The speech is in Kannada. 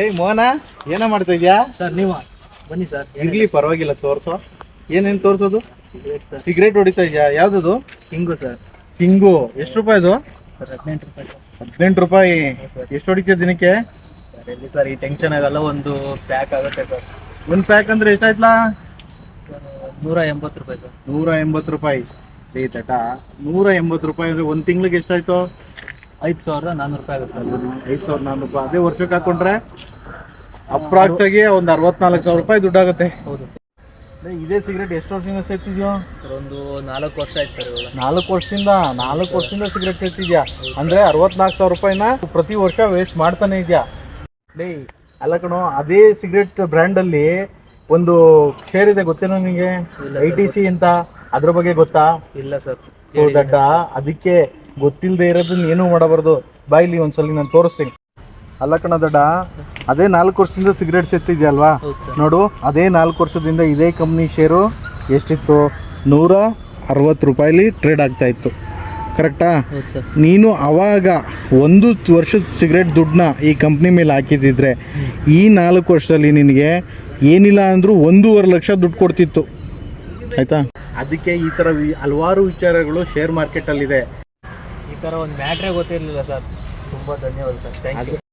ಏಯ್ ಮೋಹನ ಏನ ಮಾಡ್ತಾ ಇದ್ಯಾ? ಸರ್ ನೀವು? ಬನ್ನಿ ಸರ್. ಇರ್ಲಿ ಪರವಾಗಿಲ್ಲ ತೋರ್ಸೋ. ಏನೇನ್ ತೋರ್ಸೋದು? ಸರ್. ಸಿಗರೇಟ್ ಹೊಡಿತಾ ಇದ್ಯಾ? ಯಾವ್ದದು? ಹಿಂಗು ಸರ್. ಹಿಂಗು ಎಷ್ಟು ರೂಪಾಯಿ ಅದು? ಸರ್ ಹದಿನೆಂಟು ರೂಪಾಯಿ. ಹದಿನೆಂಟು ರೂಪಾಯಿ. ಎಷ್ಟು ಹೊಡಿತೀಯ ದಿನಕ್ಕೆ? ಸರ್ ಎಲ್ಲಿ ಸರ್ ಈ ಟೆನ್ಷನ್ ಆಗಲ್ಲ ಒಂದು ಪ್ಯಾಕ್ ಆಗುತ್ತೆ ಸರ್. ಒಂದು ಪ್ಯಾಕ್ ಅಂದ್ರೆ ಎಷ್ಟಾಯ್ತಲ್ಲ ಸರ್ ನೂರ ಎಂಬತ್ತು ರೂಪಾಯಿ ಸರ್. ನೂರ ಎಂಬತ್ತು ರೂಪಾಯಿ. ಏ ತಟ ನೂರ ಎಂಬತ್ತು ರೂಪಾಯಿ ಅಂದ್ರೆ ಒಂದು ತಿಂಗ್ಳಿಗೆ ಎಷ್ಟಾಯ್ತು? ಐದು ಸಾವಿರದ ನಾನ್ನೂರು ರೂಪಾಯಿ ಆಗುತ್ತೆ ಐದು ಸಾವಿರದ ನಾನ್ನೂರು ರೂಪಾಯಿ. ಅದೇ ವರ್ಷಕ್ಕೆ ಹಾಕೊಂಡ್ರೆ ಅಪ್ರಾಕ್ಸ್ ಆಗಿ ಒಂದು ಅರವತ್ನಾಲ್ಕು ಸಾವಿರ ರೂಪಾಯಿ ದುಡ್ಡಾಗುತ್ತೆ. ಹೌದು. ಇದೇ ಸಿಗರೇಟ್ ಎಷ್ಟು ವರ್ಷದಿಂದ ಸೇರ್ತಿದ್ಯೋ? ಸರ್ ಒಂದು ನಾಲ್ಕು ವರ್ಷ ಆಯ್ತು ಸರ್ ಇವಾಗ. ನಾಲ್ಕು ವರ್ಷದಿಂದ ನಾಲ್ಕು ವರ್ಷದಿಂದ ಸಿಗರೇಟ್ ಸೇರ್ತಿದ್ಯಾ? ಅಂದ್ರೆ ಅರವತ್ನಾಲ್ಕು ಸಾವಿರ ರೂಪಾಯಿನ ಪ್ರತಿ ವರ್ಷ ವೇಸ್ಟ್ ಮಾಡ್ತಾನೆ ಇದೆಯಾ? ಡೇ ಅಲ್ಲ ಕಣೋ ಅದೇ ಸಿಗರೇಟ್ ಬ್ರ್ಯಾಂಡ್ ಅಲ್ಲಿ ಒಂದು ಶೇರ್ ಇದೆ ಗೊತ್ತೇನೋ ನಿಮಗೆ ಐ ಟಿ ಸಿ ಅಂತ ಅದ್ರ ಬಗ್ಗೆ ಗೊತ್ತಾ? ಇಲ್ಲ ಸರ್. ದೊಡ್ಡ ಅದಕ್ಕೆ ಗೊತ್ತಿಲ್ಲದೆ ಇರೋದನ್ನ ಏನೂ ಮಾಡಬಾರ್ದು. ಬಾಯ್ಲಿ ಒಂದ್ಸಲ ನಾನು ತೋರಿಸ್ತೀನಿ. ಅಲ್ಲ ಕಣ ದಡ್ಡ ಅದೇ ನಾಲ್ಕು ವರ್ಷದಿಂದ ಸಿಗರೇಟ್ ಸೇರ್ತಿದ್ಯಲ್ವಾ ನೋಡು ಅದೇ ನಾಲ್ಕು ವರ್ಷದಿಂದ ಇದೇ ಕಂಪ್ನಿ ಶೇರು ಎಷ್ಟಿತ್ತು? ನೂರ ಅರವತ್ತು ರೂಪಾಯಿಲಿ ಟ್ರೇಡ್ ಆಗ್ತಾ ಇತ್ತು. ಕರೆಕ್ಟಾ ನೀನು ಅವಾಗ ಒಂದು ವರ್ಷದ ಸಿಗರೇಟ್ ದುಡ್ಡನ್ನ ಈ ಕಂಪ್ನಿ ಮೇಲೆ ಹಾಕಿದ್ದಿದ್ರೆ ಈ ನಾಲ್ಕು ವರ್ಷದಲ್ಲಿ ನಿನಗೆ ಏನಿಲ್ಲ ಅಂದರೂ ಒಂದೂವರೆ ಲಕ್ಷ ದುಡ್ಡು ಕೊಡ್ತಿತ್ತು. ಆಯಿತಾ? ಅದಕ್ಕೆ ಈ ಥರ ಹಲವಾರು ವಿಚಾರಗಳು ಶೇರ್ ಮಾರ್ಕೆಟಲ್ಲಿದೆ ಥರ ಒಂದು ಮ್ಯಾಟ್ರೇ ಗೊತ್ತಿರಲಿಲ್ಲ ಸರ್. ತುಂಬ ಧನ್ಯವಾದ ಸರ್. Thank you